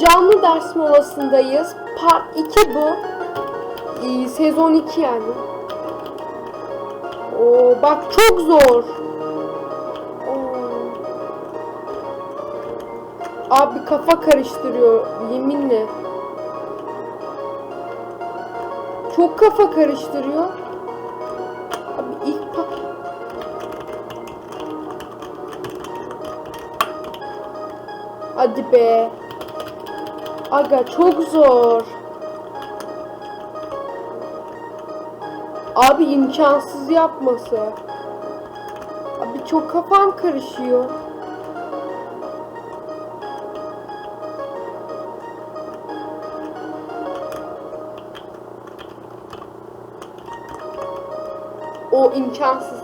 Canlı ders molasındayız. Part 2 bu. Ee, sezon 2 yani. Oo, bak çok zor. Oo. Abi kafa karıştırıyor yeminle. Çok kafa karıştırıyor. Abi ilk pa- Hadi be. Aga çok zor. Abi imkansız yapması. Abi çok kafam karışıyor. O imkansız.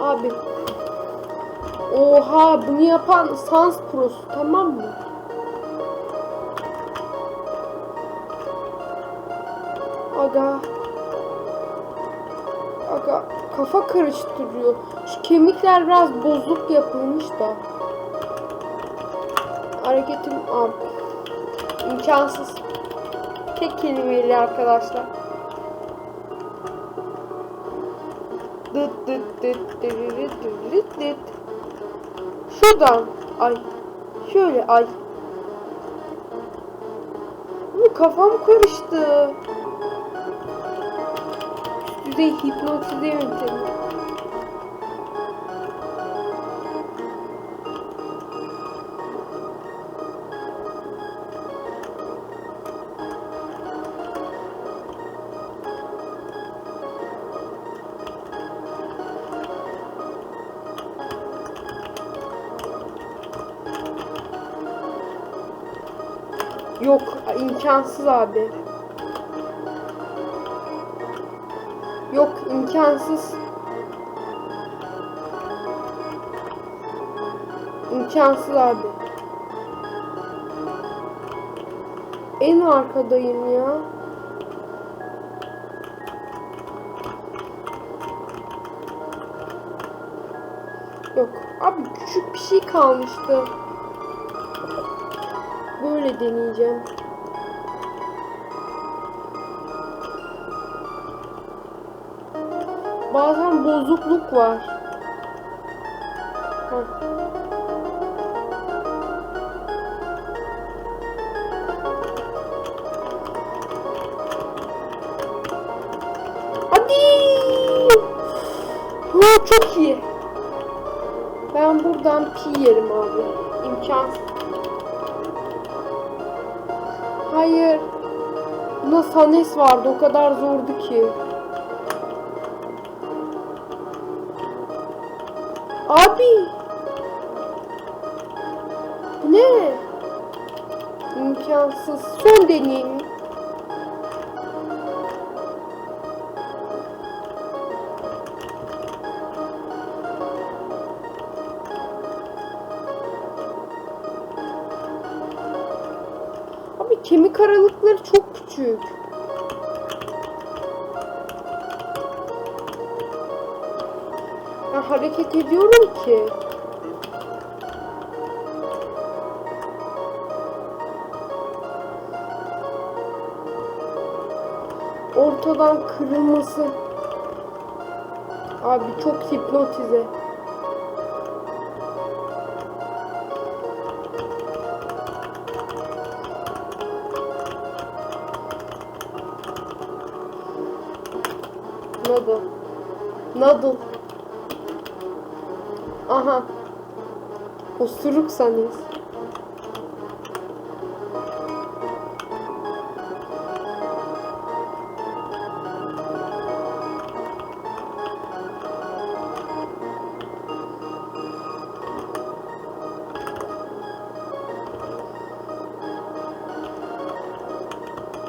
Abi. Oha bunu yapan Sans Pro'su tamam mı? Aga. Aga kafa karıştırıyor. Şu kemikler biraz bozuk yapılmış da. Hareketim abi. İmkansız. Tek kelimeyle arkadaşlar. Dıt dıt dıt dırırıt dırırıt dıt. Şuradan. Ay. Şöyle ay. Bu kafam karıştı. Hipnotize yöntemi. Yok imkansız abi. Yok imkansız. İmkansız abi. En arkadayım ya. Yok. Abi küçük bir şey kalmıştı. Böyle deneyeceğim. Bazen bozukluk var. Heh. Hadi! Ha, çok iyi. Ben buradan pi yerim abi. İmkansız. Hayır. Buna Sanes vardı. O kadar zordu ki. Abi. Ne? İmkansız. Son deneyim. Abi kemik aralıkları çok küçük. Hareket ediyorum ki. Ortadan kırılması. Abi çok hipnotize. Noodle. Noodle. Aha. Osuruk sanıyoruz.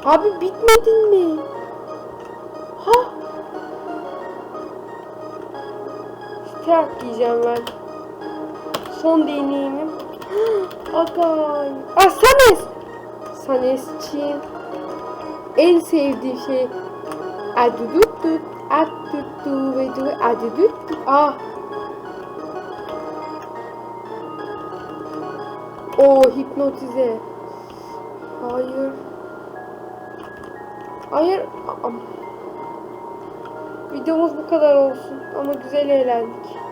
Abi bitmedin mi? Ha? Strap diyeceğim ben. Son deneyimim. Agay. Ah Sanes. Sanesçiyim. En sevdiğim şey. Adudutut. Adutu ve du. Adudut. Ah. O hipnotize. Hayır. Hayır. Aa. Videomuz bu kadar olsun. Ama güzel eğlendik.